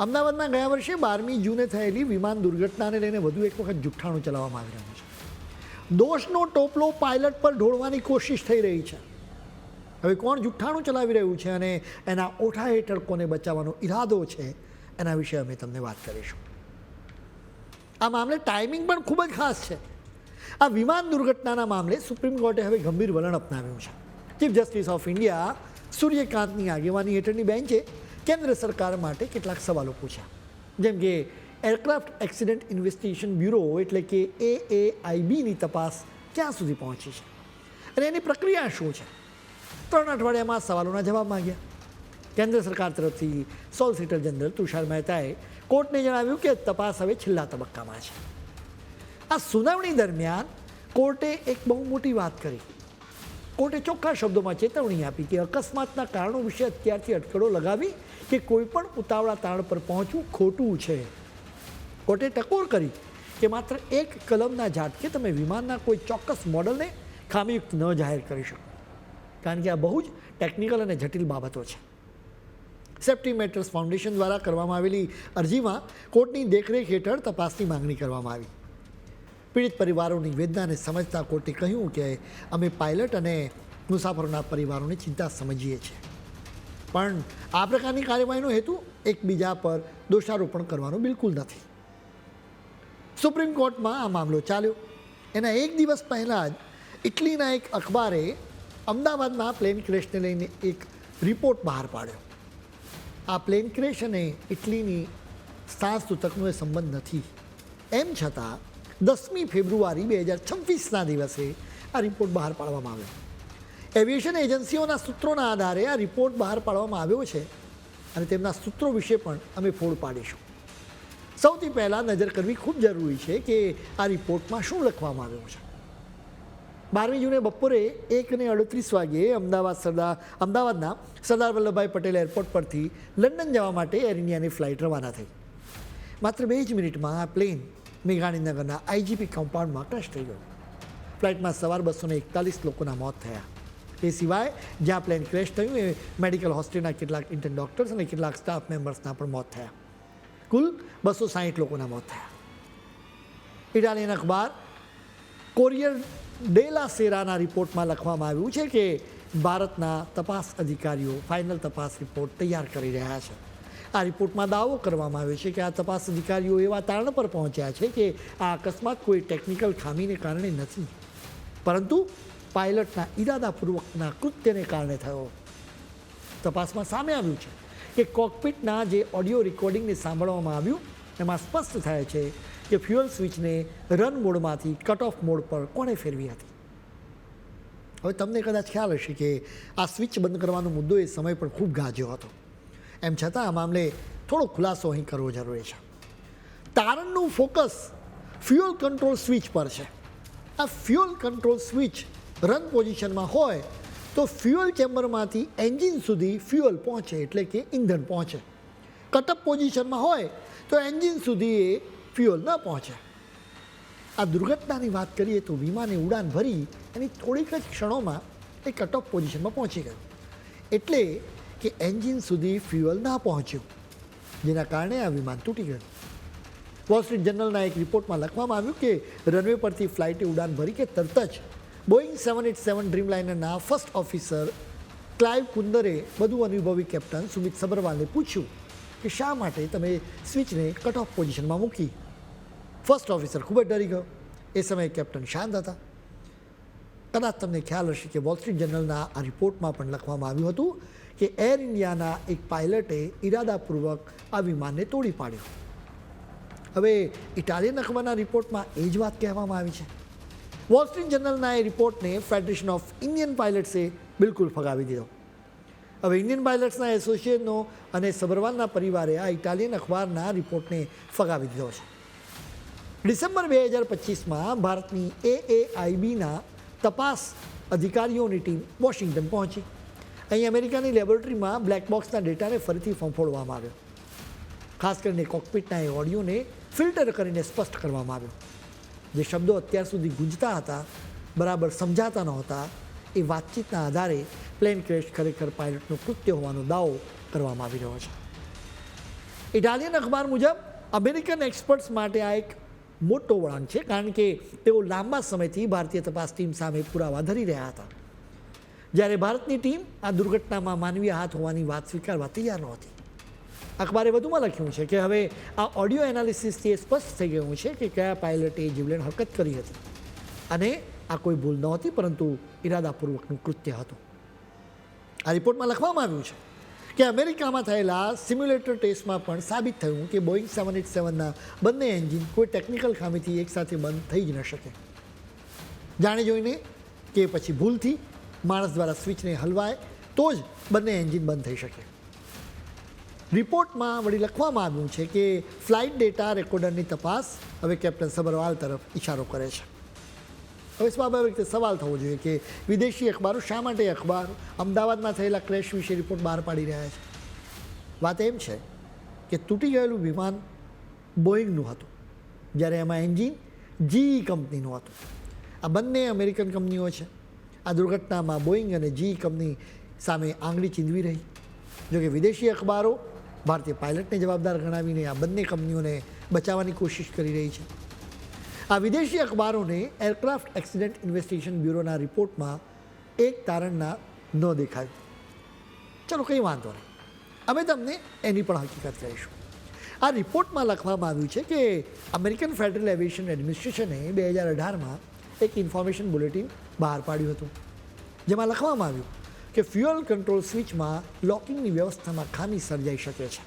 અમદાવાદમાં ગયા વર્ષે બારમી જૂને થયેલી વિમાન દુર્ઘટનાને લઈને વધુ એક વખત જુઠ્ઠાણું ચલાવવામાં આવી રહ્યું છે. દોષનો ટોપલો પાયલટ પર ઢોળવાની કોશિશ થઈ રહી છે. હવે કોણ જુઠ્ઠાણું ચલાવી રહ્યું છે અને એના ઓઠા હેઠળ કોને બચાવવાનો ઈરાદો છે, એના વિશે અમે તમને વાત કરીશું. આ મામલે ટાઈમિંગ પણ ખૂબ જ ખાસ છે. આ વિમાન દુર્ઘટનાના મામલે સુપ્રીમ કોર્ટે હવે ગંભીર વલણ અપનાવ્યું છે. ચીફ જસ્ટિસ ઓફ ઇન્ડિયા સૂર્યકાંતની આગેવાની હેઠળની બેન્ચે કેન્દ્ર સરકાર માટે કેટલાક સવાલો પૂછ્યા. જેમ કે, એરક્રાફ્ટ એક્સિડન્ટ ઇન્વેસ્ટિગેશન બ્યુરો એટલે કે એ એ આઈબીની તપાસ ક્યાં સુધી પહોંચી છે? અને એની પ્રક્રિયા શું છે? ત્રણ અઠવાડિયામાં સવાલોના જવાબ માંગ્યા. કેન્દ્ર સરકાર તરફથી સોલિસિટર જનરલ તુષાર મહેતાએ કોર્ટને જણાવ્યું કે તપાસ હવે છેલ્લા તબક્કામાં છે. આ સુનાવણી દરમિયાન કોર્ટે એક બહુ મોટી વાત કરી. કોર્ટે ચોખ્ખા શબ્દોમાં ચેતવણી આપી કે અકસ્માતના કારણો વિશે અત્યારથી અટકળો લગાવી કે કોઈ પણ ઉતાવળા તાણ પર પહોંચવું ખોટું છે. કોર્ટે ટકોર કરી કે માત્ર એક કલમના ઝાટકે તમે વિમાનના કોઈ ચોક્કસ મોડલને ખામીયુક્ત ન જાહેર કરી શકો. કારણ કે આ બહુ જ ટેકનિકલ અને જટિલ બાબતો છે. સેફ્ટી મેટર્સ ફાઉન્ડેશન દ્વારા કરવામાં આવેલી અરજીમાં કોર્ટની દેખરેખ હેઠળ તપાસની માંગણી કરવામાં આવી. પીડિત પરિવારોની વેદનાને સમજતા કોર્ટે કહ્યું કે અમે પાયલટ અને મુસાફરોના પરિવારોની ચિંતા સમજીએ છીએ. પણ આ પ્રકારની કાર્યવાહીનો હેતુ એકબીજા પર દોષારોપણ કરવાનો બિલકુલ નથી. સુપ્રીમ કોર્ટમાં આ મામલો ચાલ્યો. એના એક દિવસ પહેલાં જ ઇટલીના એક અખબારે અમદાવાદમાં પ્લેન ક્રેશને લઈને એક રિપોર્ટ બહાર પાડ્યો. આ પ્લેન ક્રેશ અને ઇટલીની સાસ સૂતકનો એ સંબંધ નથી. એમ છતાં દસમી ફેબ્રુઆરી બે હજાર છવ્વીસના દિવસે આ રિપોર્ટ બહાર પાડવામાં આવ્યો. એવિએશન એજન્સીઓના સૂત્રોના આધારે આ રિપોર્ટ બહાર પાડવામાં આવ્યો છે અને તેમના સૂત્રો વિશે પણ અમે ફોડ પાડીશું. સૌથી પહેલાં નજર કરવી ખૂબ જરૂરી છે કે આ રિપોર્ટમાં શું લખવામાં આવ્યું છે. બારમી જૂને બપોરે એક ને અડત્રીસ વાગ્યે અમદાવાદ સરદાર, અમદાવાદના સરદાર વલ્લભભાઈ પટેલ એરપોર્ટ પરથી લંડન જવા માટે એર ઇન્ડિયાની ફ્લાઇટ રવાના થઈ. માત્ર બે જ મિનિટમાં આ પ્લેન મેઘાણીનગરના આઈજીપી કમ્પાઉન્ડમાં ક્રશ થઈ ગયો. ફ્લાઇટમાં સવાર બસોને એકતાલીસ લોકોના મોત થયા. એ સિવાય, જ્યાં પ્લેન ક્રેશ થયું, એ મેડિકલ હોસ્ટેલના કેટલાક ઇન્ટર્ન ડૉક્ટર્સ અને કેટલાક સ્ટાફ મેમ્બર્સના પણ મોત થયા. કુલ બસો સાહીઠ લોકોના મોત થયા. ઇટાલિયન અખબાર કોરિયર ડેલા સેરાના રિપોર્ટમાં લખવામાં આવ્યું છે કે ભારતના તપાસ અધિકારીઓ ફાઇનલ તપાસ રિપોર્ટ તૈયાર કરી રહ્યા છે. આ રિપોર્ટમાં દાવો કરવામાં આવ્યો છે કે આ તપાસ અધિકારીઓ એવા તારણ પર પહોંચ્યા છે કે આ અકસ્માત કોઈ ટેકનિકલ ખામીને કારણે નથી. પરંતુ પાયલટના ઈરાદાપૂર્વકના કૃત્યને કારણે થયો. તપાસમાં સામે આવ્યું છે કે કોકપિટના જે ઓડિયો રેકોર્ડિંગને સાંભળવામાં આવ્યું, એમાં સ્પષ્ટ થાય છે કે ફ્યુઅલ સ્વિચને રન મોડમાંથી કટ ઓફ મોડ પર કોણે ફેરવી હતી. હવે તમને કદાચ ખ્યાલ હશે કે આ સ્વિચ બંધ કરવાનો મુદ્દો એ સમય પણ ખૂબ ગાજ્યો હતો. એમ છતાં આ મામલે થોડો ખુલાસો અહીં કરવો જરૂરી છે. તારણનું ફોકસ ફ્યુઅલ કંટ્રોલ સ્વિચ પર છે. આ ફ્યુઅલ કંટ્રોલ સ્વિચ રન પોઝિશનમાં હોય તો ફ્યુઅલ ચેમ્બરમાંથી એન્જિન સુધી ફ્યુઅલ પહોંચે એટલે કે ઈંધણ પહોંચે. કટઅપ પોઝિશનમાં હોય તો એન્જિન સુધી એ ફ્યુઅલ ન પહોંચે. આ દુર્ઘટનાની વાત કરીએ તો વિમાને ઉડાન ભરી એની થોડીક જ ક્ષણોમાં એ કટ પોઝિશનમાં પહોંચી ગયું. એટલે કે એન્જિન સુધી ફ્યુઅલ ના પહોંચ્યું. જેના કારણે આ વિમાન તૂટી ગયું. વોલ સ્ટ્રીટ જર્નલના એક રિપોર્ટમાં લખવામાં આવ્યું કે રનવે પરથી ફ્લાઇટે ઉડાન ભરી કે તરત જ બોઈંગ સેવન એટ સેવન ડ્રીમલાઇનરના ફર્સ્ટ ઓફિસર ક્લાઇવ કુંદરે વધુ અનુભવી કેપ્ટન સુમિત સબરવાલને પૂછ્યું કે શા માટે તમે સ્વિચને કટ ઓફ પોઝિશનમાં મૂકી? ફર્સ્ટ ઓફિસર ખૂબ જ ડરી ગયો. એ સમયે કેપ્ટન શાંત હતા. કદાચ તમને ખ્યાલ હશે કે વોલ સ્ટ્રીટ જર્નલના આ રિપોર્ટમાં પણ લખવામાં આવ્યું હતું કે એર ઇન્ડિયાના એક પાયલટે ઈરાદાપૂર્વક આ વિમાનને તોડી પાડ્યું. હવે ઇટાલિયન અખબારના રિપોર્ટમાં એ જ વાત કહેવામાં આવી છે. વોલ જર્નલના એ રિપોર્ટને ફેડરેશન ઓફ ઇન્ડિયન પાયલટ્સે બિલકુલ ફગાવી દીધો. હવે ઇન્ડિયન પાયલટ્સના એસોસિએશનો અને સબરવાલના પરિવારે આ ઇટાલિયન અખબારના રિપોર્ટને ફગાવી દીધો છે. ડિસેમ્બર બે હજાર પચીસમાં ભારતની એએઆઈબીના તપાસ અધિકારીઓની ટીમ વોશિંગ્ટન પહોંચી. અહીં અમેરિકાની લેબોરેટરીમાં બ્લેક બોક્સના ડેટાને ફરીથી ફંફોડવામાં આવ્યો. ખાસ કરીને કોકપિટના એ ઓડિયોને ફિલ્ટર કરીને સ્પષ્ટ કરવામાં આવ્યો. જે શબ્દો અત્યાર સુધી ગુંજતા હતા, બરાબર સમજાતા નહોતા, એ વાતચીતના આધારે પ્લેન ક્રેશ ખરેખર પાયલટનું કૃત્ય હોવાનો દાવો કરવામાં આવી રહ્યો છે. ઇટાલિયન અખબાર મુજબ, અમેરિકન એક્સપર્ટ્સ માટે આ એક મોટો વળાંક છે, કારણ કે તેઓ લાંબા સમયથી ભારતીય તપાસ ટીમ સામે પુરાવા ધરી રહ્યા હતા. જ્યારે ભારતની ટીમ આ દુર્ઘટનામાં માનવીય હાથ હોવાની વાત સ્વીકારવા તૈયાર નહોતી. અખબારે વધુમાં લખ્યું છે કે હવે આ ઓડિયો એનાલિસિસથી એ સ્પષ્ટ થઈ ગયું છે કે કયા પાયલટે જીવલેણ હરકત કરી હતી. અને આ કોઈ ભૂલ નહોતી, પરંતુ ઇરાદાપૂર્વકનું કૃત્ય હતું. આ રિપોર્ટમાં લખવામાં આવ્યું છે કે અમેરિકામાં થયેલા સિમ્યુલેટર ટેસ્ટમાં પણ સાબિત થયું કે બોઈંગ સેવન એટ સેવનના બંને એન્જિન કોઈ ટેકનિકલ ખામીથી એકસાથે બંધ થઈ જ ન શકે. જાણી જોઈને કે પછી ભૂલથી માણસ દ્વારા સ્વિચને હલવાય, તો જ બંને એન્જિન બંધ થઈ શકે. રિપોર્ટમાં વળી લખવામાં આવ્યું છે કે ફ્લાઇટ ડેટા રેકોર્ડરની તપાસ હવે કેપ્ટન સબરવાલ તરફ ઇશારો કરે છે. હવે સ્વાભાવિક રીતે સવાલ થવો જોઈએ કે વિદેશી અખબારો શા માટે અખબાર અમદાવાદમાં થયેલા ક્રેશ વિશે રિપોર્ટ બહાર પાડી રહ્યા છે? વાત એમ છે કે તૂટી ગયેલું વિમાન બોઈંગનું હતું, જ્યારે એમાં એન્જિન જી કંપનીનું હતું. આ બંને અમેરિકન કંપનીઓ છે. આ દુર્ઘટનામાં બોઈંગ અને જી કંપની સામે આંગળી ચીંધવી રહી. જોકે વિદેશી અખબારો ભારતીય પાયલટને જવાબદાર ગણાવીને આ બંને કંપનીઓને બચાવવાની કોશિશ કરી રહી છે. આ વિદેશી અખબારોને એરક્રાફ્ટ એક્સિડન્ટ ઇન્વેસ્ટિગેશન બ્યુરોના રિપોર્ટમાં એક તારણના ન દેખાયું. ચલો કંઈ વાંધો નહીં. અમે તમને એની પણ હકીકત કહીશું. આ રિપોર્ટમાં લખવામાં આવ્યું છે કે અમેરિકન ફેડરલ એવિએશન એડમિનિસ્ટ્રેશને બે હજાર અઢારમાં એક ઇન્ફોર્મેશન બુલેટિન બહાર પાડ્યું હતું, જેમાં લખવામાં આવ્યું કે ફ્યુઅલ કંટ્રોલ સ્વિચમાં લોકિંગની વ્યવસ્થામાં ખામી સર્જાઈ શકે છે.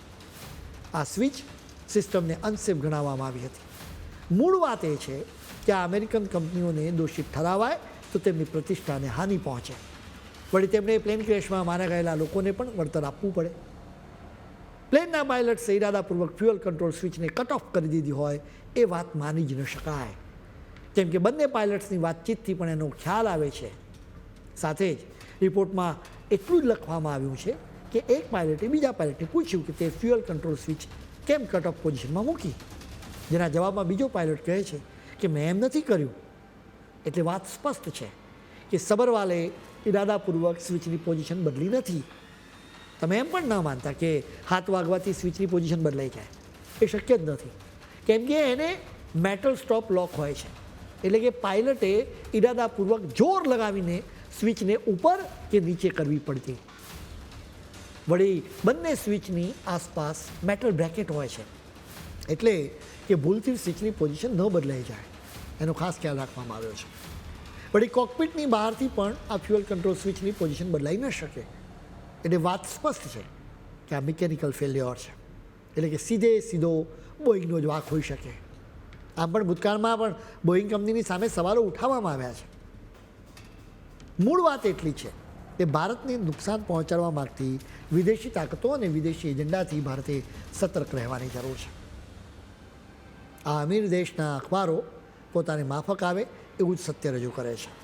આ સ્વિચ સિસ્ટમને અનસેફ ગણાવવામાં આવી હતી. મૂળ વાત એ છે કે આ અમેરિકન કંપનીઓને દોષિત ઠરાવાય તો તેમની પ્રતિષ્ઠાને હાનિ પહોંચે. વળી તેમણે પ્લેન ક્રેશમાં મારા ગયેલા લોકોને પણ વળતર આપવું પડે. પ્લેનના પાયલટ્સે ઇરાદાપૂર્વક ફ્યુઅલ કંટ્રોલ સ્વિચને કટ ઓફ કરી દીધી હોય એ વાત માની જ ન શકાય. કેમ કે બંને પાયલટ્સની વાતચીતથી પણ એનો ખ્યાલ આવે છે. સાથે જ રિપોર્ટમાં એટલું જ લખવામાં આવ્યું છે કે એક પાયલટે બીજા પાયલટને પૂછ્યું કે તે ફ્યુઅલ કંટ્રોલ સ્વિચ કેમ કટ ઓફ પોઝિશનમાં મૂકી? જેના જવાબમાં બીજો પાયલટ કહે છે કે મેં એમ નથી કર્યું. એટલે વાત સ્પષ્ટ છે કે સબરવાલે ઇરાદાપૂર્વક સ્વિચની પોઝિશન બદલી નથી. તમે એમ પણ ન માનતા કે હાથ વાગવાથી સ્વિચની પોઝિશન બદલાઈ જાય. એ શક્ય જ નથી. કેમ કે એને મેટલ સ્ટોપ લોક હોય છે. એટલે કે પાયલટે ઇરાદાપૂર્વક જોર લગાવીને સ્વિચને ઉપર કે નીચે કરવી પડતી. વળી બંને સ્વિચની આસપાસ મેટલ બ્રેકેટ હોય છે. એટલે કે ભૂલથી સ્વિચની પોઝિશન ન બદલાઈ જાય. એનો ખાસ ખ્યાલ રાખવામાં આવ્યો છે. વળી કોકપિટની બહારથી પણ આ ફ્યુઅલ કંટ્રોલ સ્વિચની પોઝિશન બદલાઈ ન શકે. એટલે વાત સ્પષ્ટ છે કે આ મિકેનિકલ ફેલ્યોર છે. એટલે કે સીધે સીધો બોઈંગનો જ વાક હોઈ શકે. આમ પણ ભૂતકાળમાં પણ બોઈંગ કંપનીની સામે સવાલો ઉઠાવવામાં આવ્યા છે. મૂળ વાત એટલી છે કે ભારતને નુકસાન પહોંચાડવા માગતી વિદેશી તાકાતો અને વિદેશી એજન્ડાથી ભારતે સતર્ક રહેવાની જરૂર છે. આ અમીર દેશના અખબારો પોતાને માફક આવે એવું જ સત્ય રજૂ કરે છે.